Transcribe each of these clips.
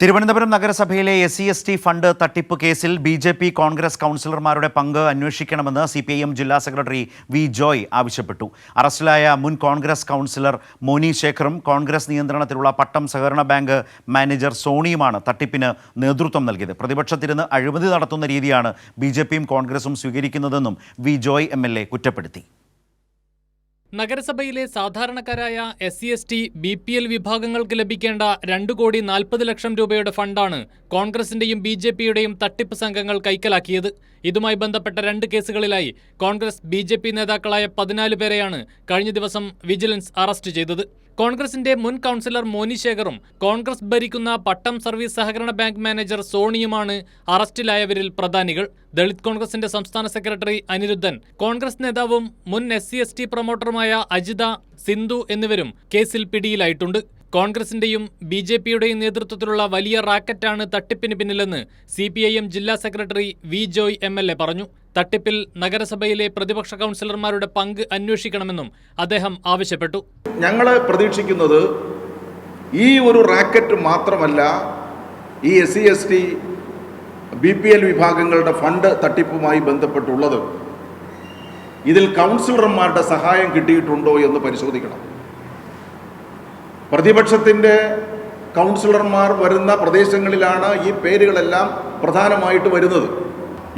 തിരുവനന്തപുരം നഗരസഭയിലെ S C S T fund തട്ടിപ്പ് കേസിൽ ബി ജെ പി കോൺഗ്രസ് കൗൺസിലർമാരുടെ പങ്ക് അന്വേഷിക്കണമെന്ന് സി പി ഐ എം ജില്ലാ സെക്രട്ടറി വി ജോയ് ആവശ്യപ്പെട്ടു. അറസ്റ്റിലായ മുൻ കോൺഗ്രസ് കൗൺസിലർ മോനി ശേഖറും കോൺഗ്രസ് നിയന്ത്രണത്തിലുള്ള പട്ടം സഹകരണ ബാങ്ക് മാനേജർ സോണിയുമാണ് തട്ടിപ്പിന് നേതൃത്വം നൽകിയത്. പ്രതിപക്ഷത്തിരുന്ന് അഴിമതി നടത്തുന്ന രീതിയാണ് ബി ജെ പിയും കോൺഗ്രസും സ്വീകരിക്കുന്നതെന്നും V Joy M L A കുറ്റപ്പെടുത്തി. നഗരസഭയിലെ സാധാരണക്കാരായ S C S T B P L വിഭാഗങ്ങൾക്ക് ലഭിക്കേണ്ട രണ്ട് കോടി നാൽപ്പത് ലക്ഷം രൂപയുടെ ഫണ്ടാണ് കോൺഗ്രസിന്റെയും ബി ജെ പിയുടെയും തട്ടിപ്പ് സംഘങ്ങൾ കൈക്കലാക്കിയത്. ഇതുമായി ബന്ധപ്പെട്ട രണ്ട് കേസുകളിലായി കോൺഗ്രസ് ബി ജെ പി നേതാക്കളായ പതിനാല് പേരെയാണ് കഴിഞ്ഞ ദിവസം വിജിലൻസ് അറസ്റ്റ് ചെയ്തത്. കോൺഗ്രസിന്റെ മുൻ കൗൺസിലർ മോനി ശേഖറും കോൺഗ്രസ് ഭരിക്കുന്ന പട്ടം സർവീസ് സഹകരണ ബാങ്ക് മാനേജർ സോണിയുമാണ് അറസ്റ്റിലായവരിൽ പ്രധാനികൾ. ദളിത് കോൺഗ്രസിന്റെ സംസ്ഥാന സെക്രട്ടറി അനിരുദ്ധൻ കോൺഗ്രസ് നേതാവും മുൻ എസ് സി എസ് ടി പ്രൊമോട്ടറുമായ അജിത സിന്ധു എന്നിവരും കേസിൽ പിടിയിലായിട്ടുണ്ട്. കോൺഗ്രസിന്റെയും ബി ജെ പിയുടെയും നേതൃത്വത്തിലുള്ള വലിയ റാക്കറ്റാണ് തട്ടിപ്പിന് പിന്നിലെന്ന് സി പി ഐ എം ജില്ലാ secretary V Joy M L A പറഞ്ഞു. തട്ടിപ്പിൽ നഗരസഭയിലെ പ്രതിപക്ഷ കൗൺസിലർമാരുടെ പങ്ക് അന്വേഷിക്കണമെന്നും അദ്ദേഹം ആവശ്യപ്പെട്ടു. ഞങ്ങൾ പ്രതീക്ഷിക്കുന്നത് ഈ ഒരു റാക്കറ്റ് മാത്രമല്ല ഈ S C S T B P L വിഭാഗങ്ങളുടെ ഫണ്ട് തട്ടിപ്പുമായി ബന്ധപ്പെട്ടുള്ളത്. ഇതിൽ കൗൺസിലർമാരുടെ സഹായം കിട്ടിയിട്ടുണ്ടോ എന്ന് പരിശോധിക്കണം. പ്രതിപക്ഷത്തിന്റെ കൗൺസിലർമാർ വരുന്ന പ്രദേശങ്ങളിലാണ് ഈ പേരുകളെല്ലാം പ്രധാനമായിട്ട് വരുന്നത്.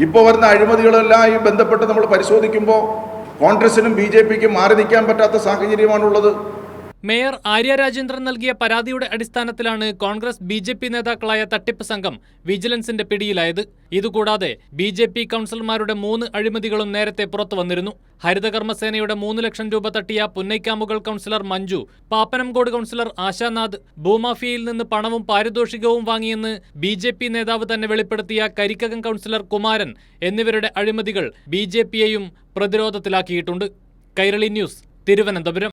ഇപ്പോൾ വരുന്ന അഴിമതികളെല്ലാം ഈ ബന്ധപ്പെട്ട് നമ്മൾ പരിശോധിക്കുമ്പോൾ കോൺഗ്രസിനും ബി ജെ പിക്കും മാറി നിൽക്കാൻ പറ്റാത്ത സാഹചര്യമാണുള്ളത്. മേയർ ആര്യ രാജേന്ദ്രൻ നൽകിയ പരാതിയുടെ അടിസ്ഥാനത്തിലാണ് കോൺഗ്രസ് ബി ജെ പി നേതാക്കളായ തട്ടിപ്പ് സംഘം വിജിലൻസിന്റെ പിടിയിലായത്. ഇതുകൂടാതെ ബി ജെ പി കൗൺസിലർമാരുടെ മൂന്ന് അഴിമതികളും നേരത്തെ പുറത്തുവന്നിരുന്നു ഹരിതകർമ്മസേനയുടെ മൂന്ന് ലക്ഷം രൂപ തട്ടിയ പുന്നൈക്കാമുകൾ കൗൺസിലർ മഞ്ജു പാപ്പനംകോട് കൗൺസിലർ ആശാനാഥ് ഭൂമാഫിയയിൽ നിന്ന് പണവും പാരിതോഷികവും വാങ്ങിയെന്ന് ബി ജെ പി നേതാവ് തന്നെ വെളിപ്പെടുത്തിയ കരിക്കകം കൗൺസിലർ കുമാരൻ എന്നിവരുടെ അഴിമതികൾ ബി ജെ പിയെയും പ്രതിരോധത്തിലാക്കിയിട്ടുണ്ട്. കൈരളി ന്യൂസ് തിരുവനന്തപുരം.